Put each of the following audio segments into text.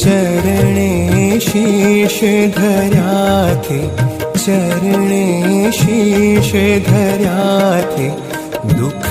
चरणे शीश धर्याथे चरणे शीश धर्याथे दुख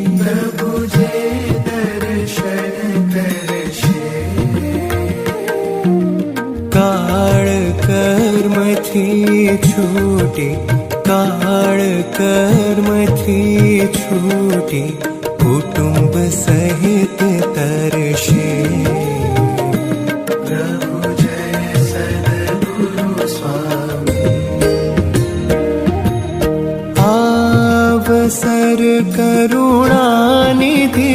कर्मथी छूटी काळ कर्मथी छूटी कुटुंब सहित तरशे। प्रभु जय सद्गुरु स्वामी। आवसर करुणा निधि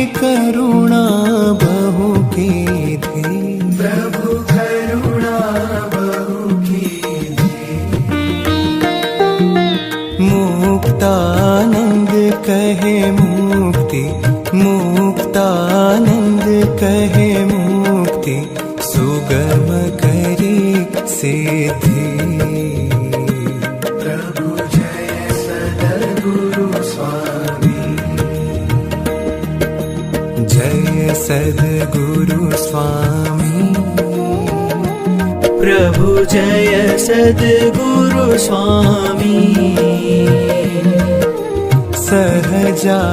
मुक्ति मुक्तानंद कहे मुक्ति सुगम करी सिद्धि प्रभु जय सद्गुरु स्वामी। जय सद्गुरु स्वामी। प्रभु जय सद्गुरु स्वामी। सहजा